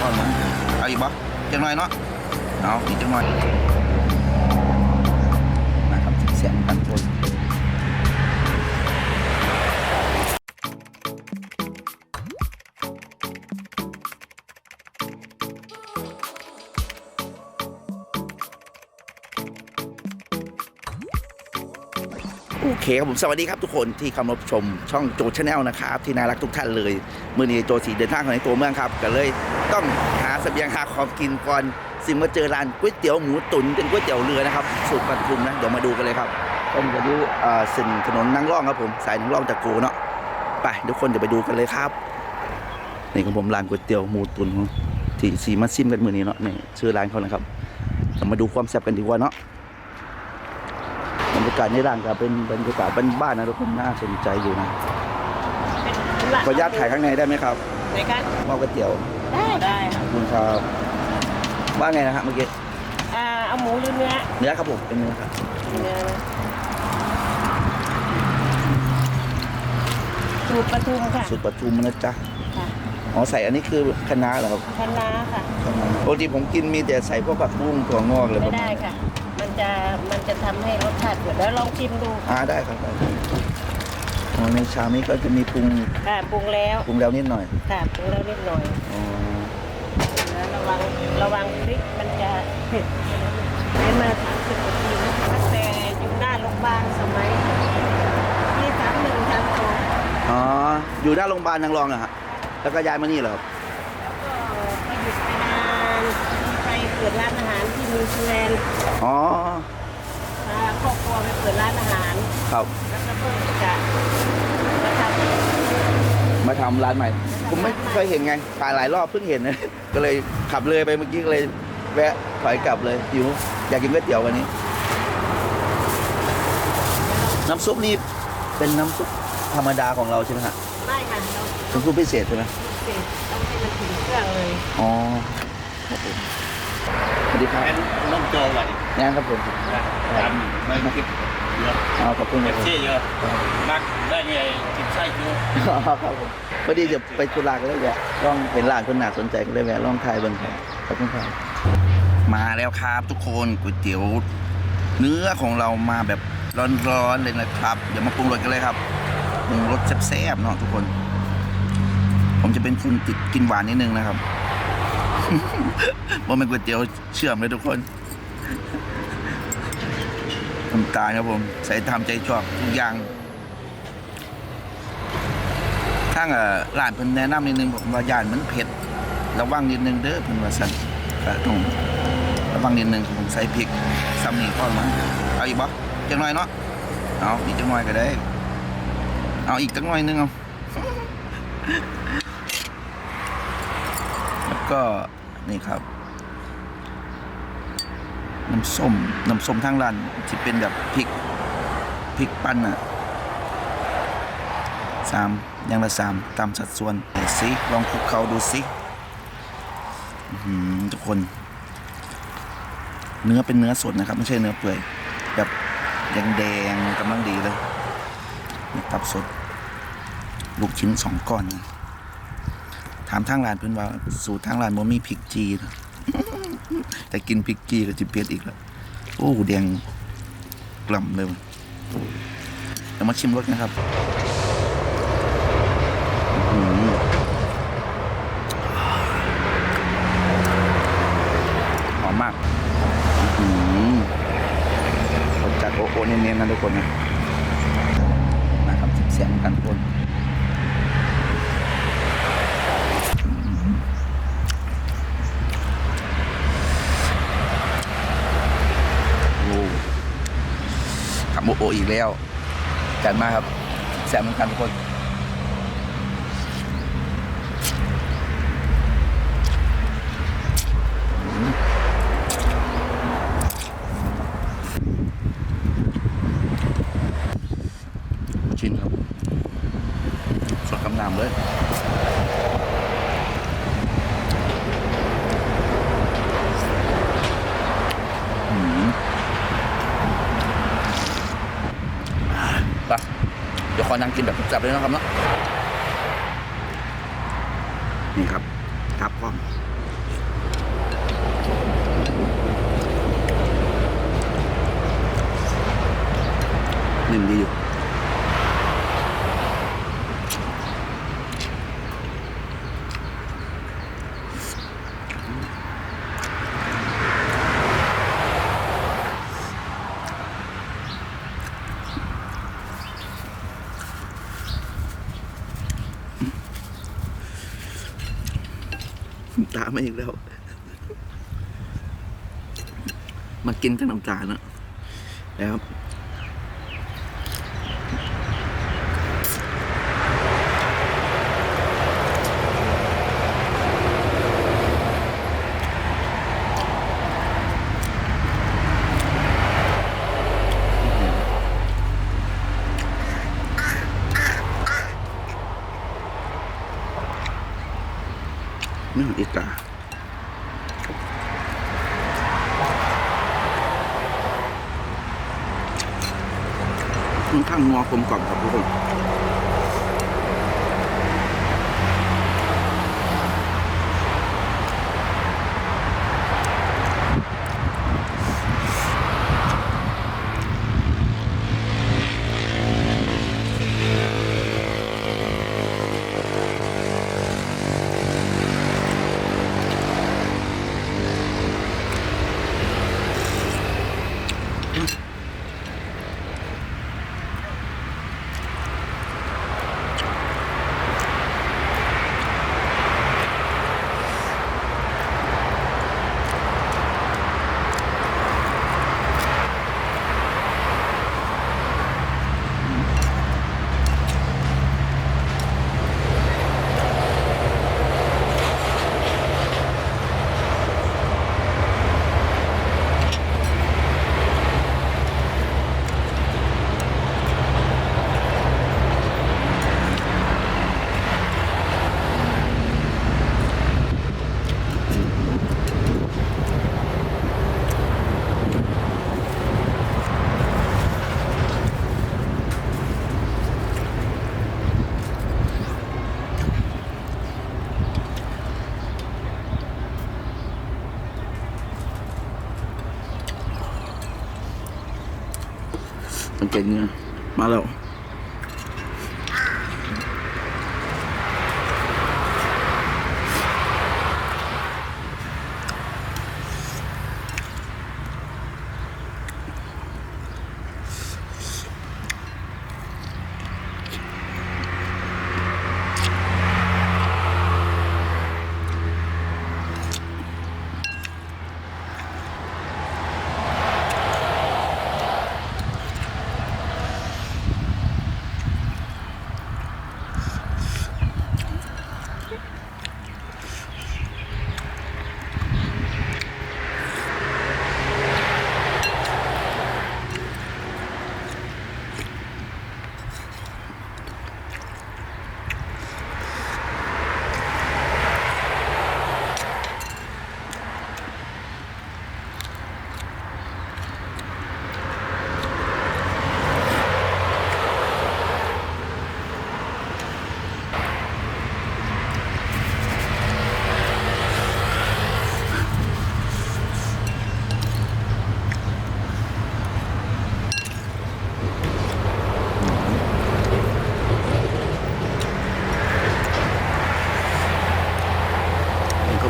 พอมั้งเอาอีกบ่จังหน่อยเนาะเอาอีกจังหน่อยนะครับเสียงกันคนโอเคครับผมสวัสดีครับทุกคนที่เข้ามารับชมช่องโจชาแนลนะครับที่น่ารักทุกท่านเลย มื่อนี้โจสีเดินทางของในตัวเมืองครับก็เลย ต้องหาเสบียงหาของกินก่อนสิ่งมาเจอร้านก๋วยเตี๋ยวหมูตุ๋นเป็นก๋วยเตี๋ยวเรือนะครับสูตรปทุมนะเดี๋ยวมาดูกันเลยครับก็จะดูเอ่อเส้นถนนนางร่องครับผมสายนางร่องตะโกเนาะไปทุกคนเดี๋ยวไปดูกันเลยครับนี่ของผมร้านก๋วยเตี๋ยวหมูตุ๋นของที่สีมาซิมกันมือนี้เนาะนี่ชื่อร้านเขานะครับเรามาดูความแซ่บกันดีกว่าเนาะบรรยากาศในร้านก็เป็นบรรยากาศบ้านๆนะทุกคนน่าสนใจอยู่นะขออนุญาตถ่ายข้างในได้ไหมครับในการหม้อก๋วยเตี๋ยวได้ได้ข อบคุณครับว่าไงนะฮะเมื่อกี้อ่าเอาหมูหรือเนื้อเนื้อครับผมเป็นเนื้อครับเนื้อนะสูตรปทุมค่ะสูตรปทุมนะจ๊ะค่ะอ๋อใส่อันนี้คือคะน้าเหรอครับคะน้าค่ะคะน้าปกติผมกินมีแต่ใส่พวกผักบุ้งถั่วงอกเลยไม่ได้ค่ะ มันจะมันจะทำให้รสชาติเกิดแล้วลองชิมดูอ่าได้ครับได้อ๋อในชามนี้ก็จะมีปรุงค่ะปรุงแล้วปรุงแล้วนิดหน่อยค่ะปรุงแล้วนิดหน่อยอ๋อแล้ วระวังระวังพริกมันจะเผ็ดเรียนมาสามสิบกว่าปีแล้วตั้งแต่อยู่หน้าโรงพยาบาลสมัยที่สามหนึ่งสามสองอ๋อ อยู่หน้าโรงพยาบาลนางรองอะฮะแล้วก็ย้ายมานี่เหรอครับก็หยุดไปนานไปเปิดร้านอาหารที่นิวซีแลนด์อ๋อ พาครอบครัวไปเปิดร้านอาหาร ครับ แล้วก็เพิ่งจะมาทำมาทำร้านใหม่ ผมไม่เคยเห็นไงถ่ายหลายรอบเพิ่งเห็นนะก็เลยขับเลยไปเมื่อกี้ก็เลยแวะถอยกลับเลยหิวอยากกินก๋วยเตี๋ยววันนี้ น้ำซุปนี่เป็นน้ำซุปธรรมดาของเราใช่ไหมฮะไม่ค่ะเราเป็นซุปพิเศษใช่ไหมเสร็จต้องให้มันถึงเครื่องเลยอ๋อครับผมสวัสดีครับเป็นน้องโจวันงานครับผมทำไม่คิด เยอะอ๋อขอบคุณคเอรับฟผม ซีเยอะนักได้ไงกินไส้จูอ๋อครับผมพอดีจะไปธุระก็เลยแวะลองเป็นร้านคนหนาสนใจก็เลยแวะลองทายเบิ่งครับขอบคุณครับมาแล้วครับทุกคนก๋วยเตี๋ยว เนื้อของเรามาแบบร้อนๆเลยนะครับ เดี๋ยวมาปรุงรสกันเลยครับปรุงรสแซ่บๆเนาะทุกคน ผมจะเป็นคนติดกินหวานนิดนึงนะครับ ว่าเป็นก๋วยเตี๋ยวเชื่อมเลยทุกคน นตาครับผม ใส่ตามใจชอบทุกอย่างทางร้านเพิ่นแนะนำนิดนึงผมว่าย่านมันเผ็ดระวังนิดนึงเด้อเพิ่นว่าสั่นก็ต้งระวังนิดนึงผมใส่พริกซ้ำนี่พอมั้งเอาอีกบ่จังหน่อยเนาะเอาอีกจังหน่อยก็ได้ เอาอีกจังหน่อยนึงเอาแล้วก็นี่ครับ น้ำส้มน้ำส้มทางร้านที่เป็นแบบพริกพริกปั้นอะสามอย่างละสามตามสัดส่วนไหนสิลองคลุกเขาดูสิทุกคน เนื้อเป็นเนื้อสดนะครับ ไม่ใช่เนื้อเปื่อย แบบแดงๆกำลังดีเลยตับสด ลูกชิ้นสองก้อน ถามทางร้านเพื่อนว่า สูตรทางร้านบ่มีพริกจีนะ แต่กินพริกจีก็จะเปียนอีกแล้ว โอ้แดงกล่ำเลยเดี๋ยวมาชิมรสนะครับอื้อหือมมากหือรสจัดโอโอเน้นๆนะทุกคนนะนะครับเสียงกันทุกคนโอ้ทำ โอโออีกแล้ว จัดมาครับ แซมเหมือนกันทุกคน ชิ้นครับ สดกำนำเลย อนั่งกินแบบจับเลยนะครับเนาะนี่ครับทับความนิ่มดีอยู่ ตามาอีกแล้ว มากินกับน้ำตาลนะนะครับ นื้ออีกาค่อนข้างงอกลมกล่อมครับทุกคน สังเก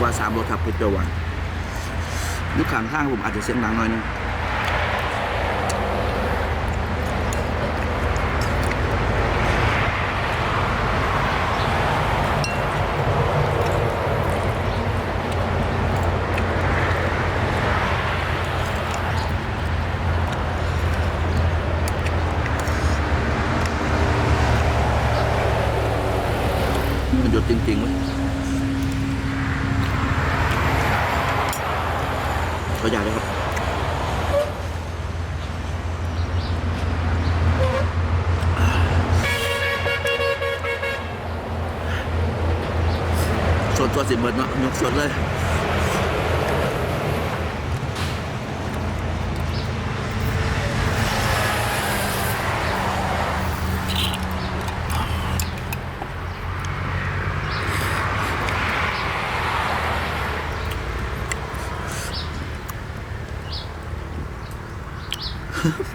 วผมก็ว่าสามรสครับเผ็ดเปรี้ยวหวานยุคข้างข้างผมอาจจะเสียงดังหน่อยนึงมันหยุดจริงๆเว้ยตัวใหญ่เลยครับ ส ดตัวสิบเบิดเนาะยกสดเลย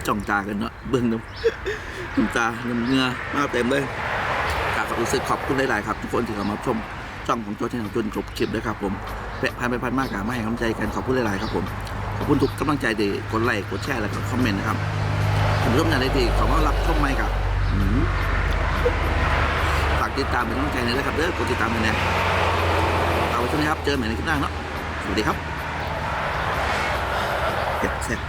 จ้องตากันเนาะเบื้องน้ำน้ำตาน้ำเงือมาเต็มเลยกราบรู้สึกขอบคุณหลาย ๆ ครับ ทุกคนที่เข้ามาชม ช่องของโจ้ชแนลจนจบคลิปด้วยครับผมแปะพันไปพันมากกาไม่ให้กำลังใจกันขอบคุณหลายๆครับผมขอบคุณทุกกำลังใจดีกดไลค์กดแชร์แล้วก็คอมเมนต์นะครับผมร่วมงานได้ดีขอต้อนรับชมใหม่กับฝากติดตามเป็นกำลังใจหน่อยนะครับเด้อกดติดตามกันนะเอาไว้เท่านี้ครับเจอใหม่ในคลิปหน้าเนาะสวัสดีครับเสร็จเสร็จ